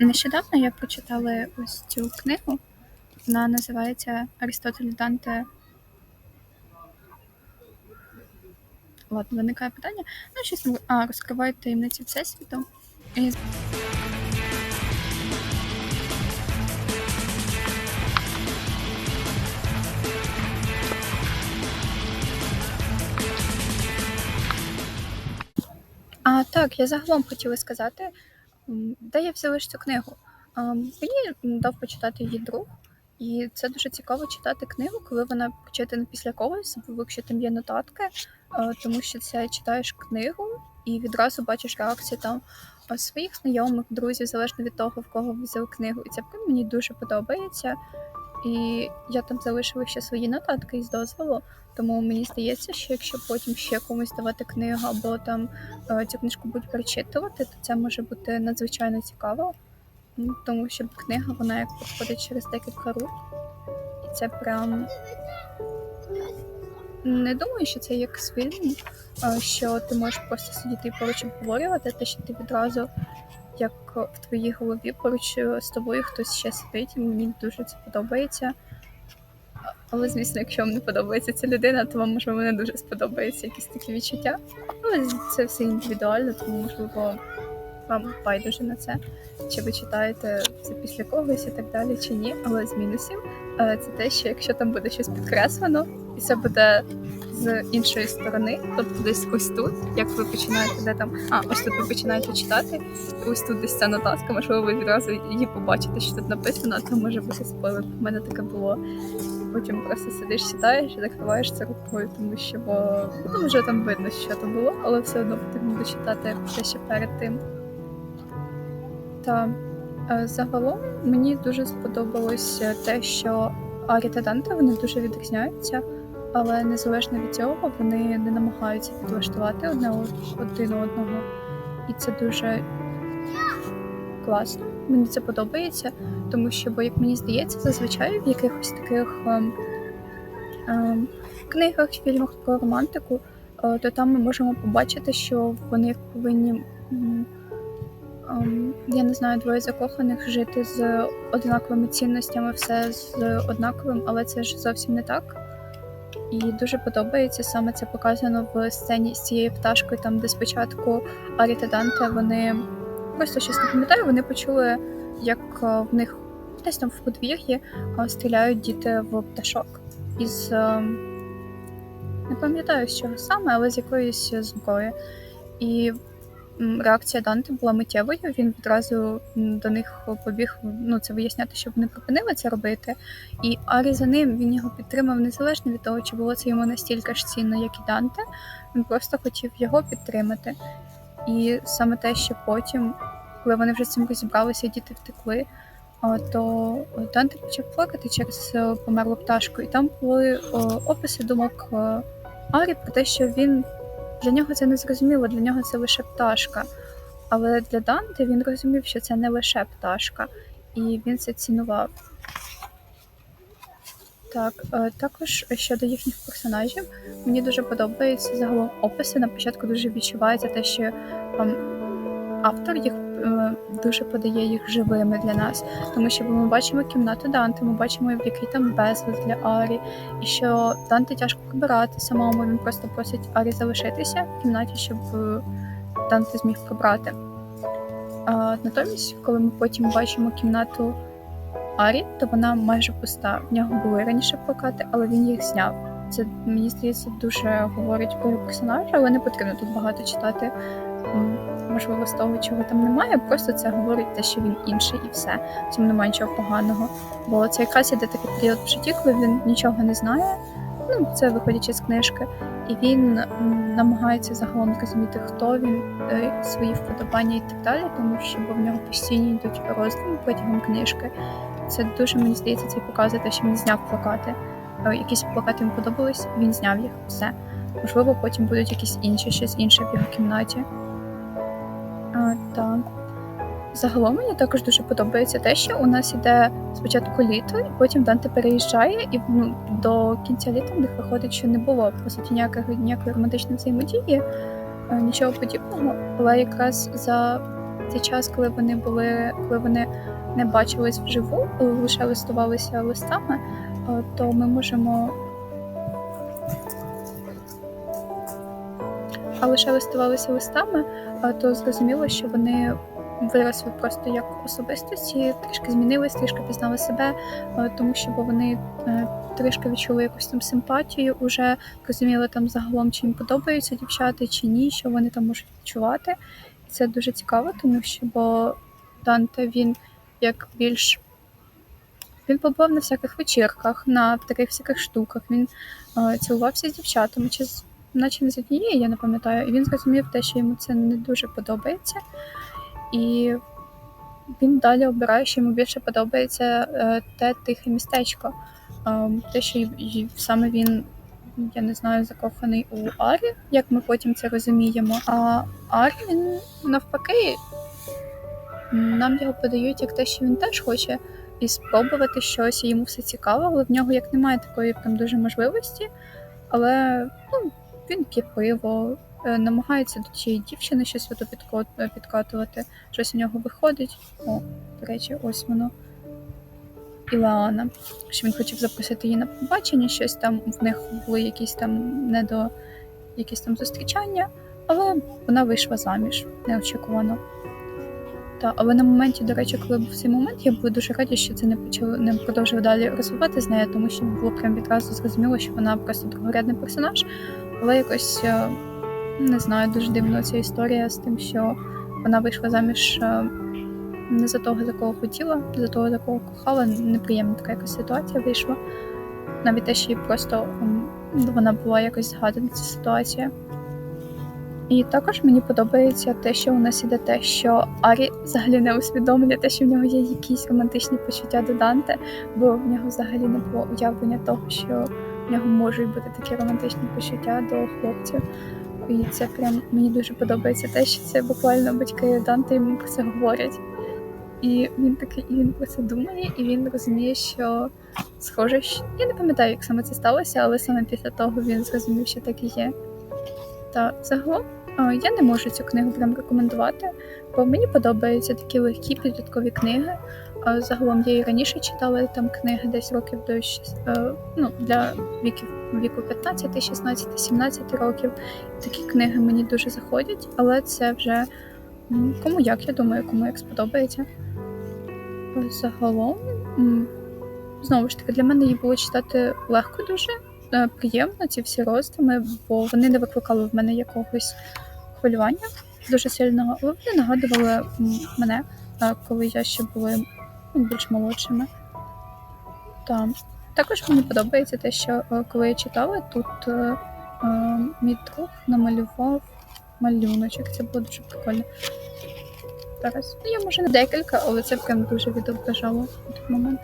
Нещодавно я прочитала ось цю книгу. Вона називається Арістотель Данте. Ладно, виникає питання. Ну, щось а, розкривають таємниці Всесвіту. І... А, так, я загалом хотіла сказати, де я взяла цю книгу. Мені дав почитати її друг, і це дуже цікаво читати книгу, коли вона прочитана після когось, або якщо там є нотатки, тому що це читаєш книгу і відразу бачиш реакцію там своїх знайомих, друзів, залежно від того, в кого взяв книгу. І це мені дуже подобається. І я там залишила ще свої нотатки із дозволу. Тому мені здається, що якщо потім ще комусь давати книгу або там е, цю книжку будуть перечитувати, то це може бути надзвичайно цікаво. Ну, Тому що книга вона як проходить через декілька рук. І це прям не думаю, що це як з фільму, е, що ти можеш просто сидіти і поруч обговорювати, те, що ти відразу, як в твоїй голові поруч е, з тобою хтось ще сидить, і мені дуже це подобається. Але, звісно, якщо вам не подобається ця людина, то вам можливо не дуже сподобається якісь такі відчуття. Але це все індивідуально, тому можливо вам байдуже на це, чи ви читаєте це після когось і так далі, чи ні. Але з мінусів е, це те, що якщо там буде щось підкреслено, і це буде з іншої сторони, тобто десь ось тут, як ви починаєте, де там, а ось тут ви починаєте читати, ось тут десь ця нотатка, можливо, ви відразу її побачите, що тут написано, а то може бути спойлер. У мене таке було. Потім просто сидиш, читаєш і закриваєш це рукою, тому що ну, вже там видно, що то було, але все одно потрібно дочитати те ще перед тим. Та е, загалом мені дуже сподобалось те, що Арі та Данте вони дуже відрізняються, але незалежно від цього вони не намагаються підлаштувати одне один одного. І це дуже класно. Мені це подобається, тому що, бо, як мені здається, зазвичай в якихось таких ем, ем, книгах, фільмах про романтику, е, то там ми можемо побачити, що вони повинні. ем, я не знаю, двоє закоханих жити з однаковими цінностями, все з однаковим, але це ж зовсім не так. І дуже подобається саме це показано в сцені з цією пташкою, там де спочатку Арі та Данте вони просто щось не пам'ятаю, вони почули, як е, в них десь там в подвір'ї е, стріляють діти в пташок із е, не пам'ятаю з чого саме, але з якоїсь зброї. І реакція Данте була миттєвою. Він відразу до них побіг ну, це виясняти, щоб вони припинили це робити. І Арі за ним він його підтримав незалежно від того, чи було це йому настільки ж цінно, як і Данте. Він просто хотів його підтримати. І саме те, що потім, коли вони вже з цим розібралися, діти втекли, то Данте почав плакати через е, померлу пташку. І там були описи думок е, Арі про те, що він для нього це не зрозуміло, для нього це лише пташка. Але для Данте він розумів, що це не лише пташка, і він це цінував. Так, е, також щодо їхніх персонажів, мені дуже подобаються загалом описи. На початку дуже відчувається те, що ем, автор їх дуже подає їх живими для нас, тому що ми бачимо кімнату Данте, ми бачимо, який там безлад для Арі, і що Данте тяжко прибирати самому. Він просто просить Арі залишитися в кімнаті, щоб е, Данте зміг прибрати. А, натомість, коли ми потім бачимо кімнату Арі, то вона майже пуста. В нього були раніше плакати, але він їх зняв. Це мені здається дуже говорить про персонажа, але не потрібно тут багато читати. Можливо, з того, чого там немає, просто це говорить те, що він інший і все. В цьому немає нічого поганого. Бо це якраз іде такий період в житті, коли він нічого не знає. Ну, це виходячи з книжки, і він намагається загалом зрозуміти, хто він, е, свої вподобання і так далі, тому що бо в нього постійно йдуть роздуми протягом книжки. Це дуже мені здається, це показує те, що він зняв плакати. Е, Якісь плакати йому подобались, він зняв їх, все. Можливо, потім будуть якісь інші, щось інше в його кімнаті. А, так. Загалом мені також дуже подобається те, що у нас іде спочатку літо, і потім Данте переїжджає, і ну, до кінця літа в них виходить, що не було по суті ніякої, ніякої романтичної взаємодії, е, нічого подібного. Але якраз за цей час, коли вони були, коли вони не бачились вживу, лише листувалися листами, е, то ми можемо. А лише листувалися листами, то зрозуміло, що вони виросли просто як особистості, трішки змінились, трішки пізнали себе, е, тому що бо вони е, трішки відчули якусь там симпатію, уже розуміли там загалом, чи їм подобаються дівчата, чи ні, що вони там можуть відчувати. І це дуже цікаво, тому що бо Данте він як більш. Він побував на всяких вечірках, на таких всяких штуках. Він е, цілувався з дівчатами, чи з, наче не з однією, я не пам'ятаю. І він зрозумів те, що йому це не дуже подобається. І він далі обирає, що йому більше подобається е, те тихе містечко. Е, те, що саме він, я не знаю, закоханий у Арі, як ми потім це розуміємо. А Арі він навпаки нам його подають як те, що він теж хоче і спробувати щось, і йому все цікаво, але в нього як немає такої прям дуже можливості. Але ну, він п'є пиво, е, намагається до цієї дівчини щось е, підкатувати, щось у нього виходить. О, до речі, ось воно. І що він хотів запросити її на побачення, щось там в них були якісь там недо якісь там зустрічання, але вона вийшла заміж неочікувано. Та, але на моменті, до речі, коли був цей момент, я була дуже рада, що це не почали не продовжив далі розвивати з нею, тому що було прям відразу зрозуміло, що вона просто другорядний персонаж. Але якось е, не знаю, дуже дивно ця історія з тим, що вона вийшла заміж е, не за того, за кого хотіла, за того, за кого кохала. Неприємна така якась ситуація вийшла. Навіть те, що просто вона була якось згадана ця ситуація. І також мені подобається те, що у нас іде те, що Арі взагалі не усвідомлює те, що в нього є якісь романтичні почуття до Данте, бо в нього взагалі не було уявлення того, що в нього можуть бути такі романтичні почуття до хлопців. І це прям мені дуже подобається те, що це буквально батьки Данте йому про це говорять. І він такий, і він про це думає, і він розуміє, що схоже, що я не пам'ятаю, як саме це сталося, але саме після того він зрозумів, що так і є. Та загалом я не можу цю книгу прям рекомендувати, бо мені подобаються такі легкі підліткові книги. Загалом я і раніше читала там книги десь років до е, ну, для віків віку 15, 16, 17 років. Такі книги мені дуже заходять, але це вже кому як, я думаю, кому як сподобається. Загалом, знову ж таки, для мене її було читати легко дуже е, приємно ці всі роздуми, бо вони не викликали в мене якогось хвилювання дуже сильного, але вони нагадували мене, е, коли я ще були ну, більш молодшими. Та. Також мені подобається те, що е, коли я читала, тут е, е, мій друг намалював малюночок. Це було дуже прикольно. Зараз. Ну, я може не декілька, але це прям дуже відображало в той момент.